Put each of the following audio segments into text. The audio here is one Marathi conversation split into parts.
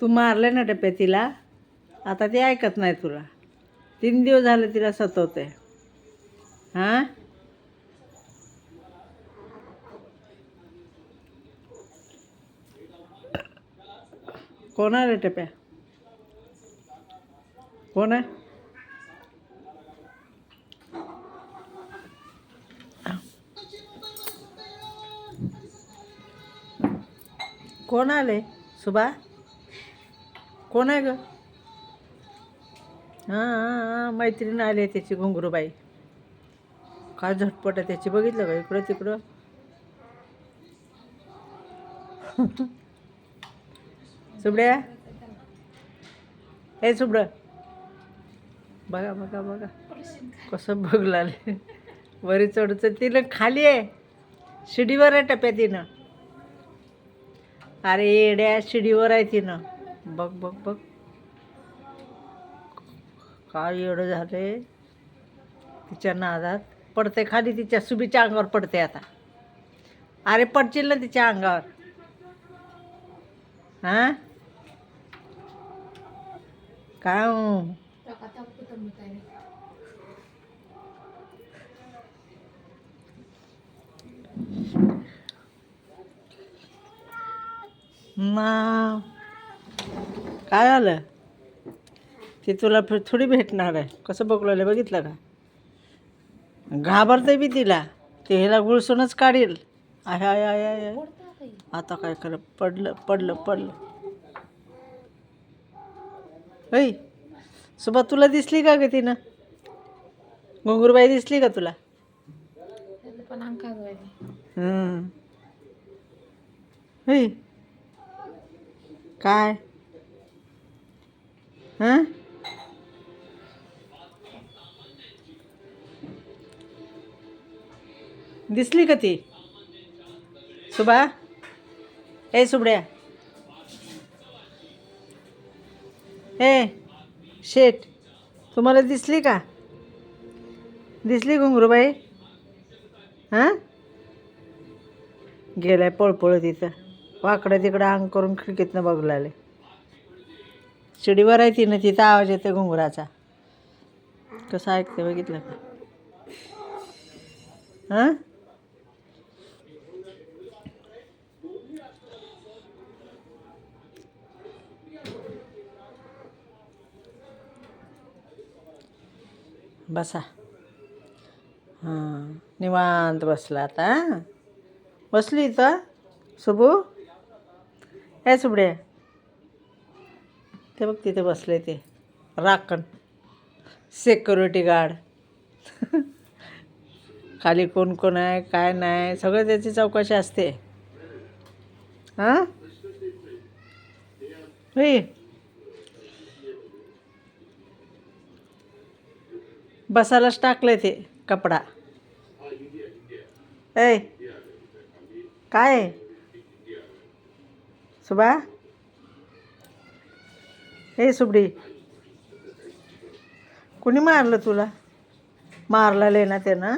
तू मारले ना टप्प्या तिला? आता ते ऐकत नाही तुला. तीन दिवस झाले तिला सतवते हां? कोण आहे रे टप्प्या कोण आहे? कोण आले? सुभा कोण आहे ग? हां मैत्रीण आली आहे त्याची घुंगरूबाई. काय झटपट आहे त्याची बघितलं का? इकडं तिकडं. सुबड्या? हे सुबडं. बघा बघा बघा. कसं बघला वरी चढचं तिनं खाली आहे. शिडीवर आहे टप्प्या तिनं. अरे येड्या शिडीवर आहे तिनं. बघ बघ बघ. काय एवढं झाले तिच्या नादात. पडते खाली तिच्या सुबीच्या अंगावर पडते आता. अरे पडशील ना तिच्या अंगावर. हां? काय हो? ना काय आलं? ते तुला थोडी भेटणार आहे. कसं बघलं बघितलं का? घाबरते बी तिला. ते ह्याला गुळसूनच काढील. आहे आहे आहे आहे आहे. आता काय कर पडलं पडलं पडलं. ऐ सुबा तुला दिसली का ग तिनं? घुंगूरबाई दिसली का तुला? हं. काय? हां? दिसली का ती? सुबा ए सुबड्या ए शेट तुम्हाला दिसली का? दिसली घुंगरूबाई? हां? गेलाय पळपळ तिथं. वाकडं तिकडं अंग करून खिडकीतनं बघू लागले शिडीवर आहे तिनं तिथं आवाज येते घुंगराचा. कसं ऐकते बघितलं का? हां? बसा. हां निवांत बसला आता बसली इथं सुबू? हे सुबडे. ते बघ तिथे बसले ते. राखण. सेक्युरिटी गार्ड खाली कोण कोण आहे काय नाही सगळं त्याची चौकशी असते. हां? होई बसायलाच टाकले ते कपडा. ए काय? आहे? सुबा हे सुबडी कुणी मारलं तुला मारला ले ना त्यानं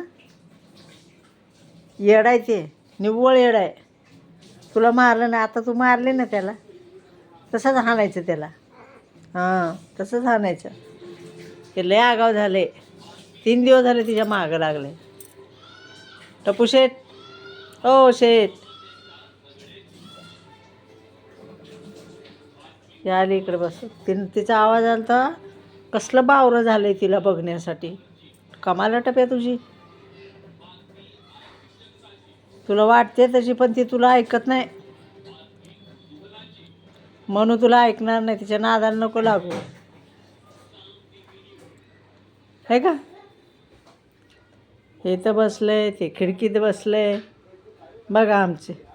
येड आहे ते निव्वळ येड आहे तुला मारलं ना आता तू मारले ना त्याला तसंच हाणायचं त्याला हां तसंच हाणायचं ते लय आगाव झाले तीन दिवस झाले तिच्या मागं लागले टपू शेठ ओ शेठ ती आली इकडे बस. तिन तिचा आवाज आला तर कसलं बावरं झालं आहे तिला बघण्यासाठी. कमाला टप्या तुझी. तुला वाटते तशी पण ती तुला ऐकत नाही. म्हणून तुला ऐकणार नाही तिच्या नादाला नको लागू. आहे का? हे तर बसले ते खिडकीत बसले बघा आमचे.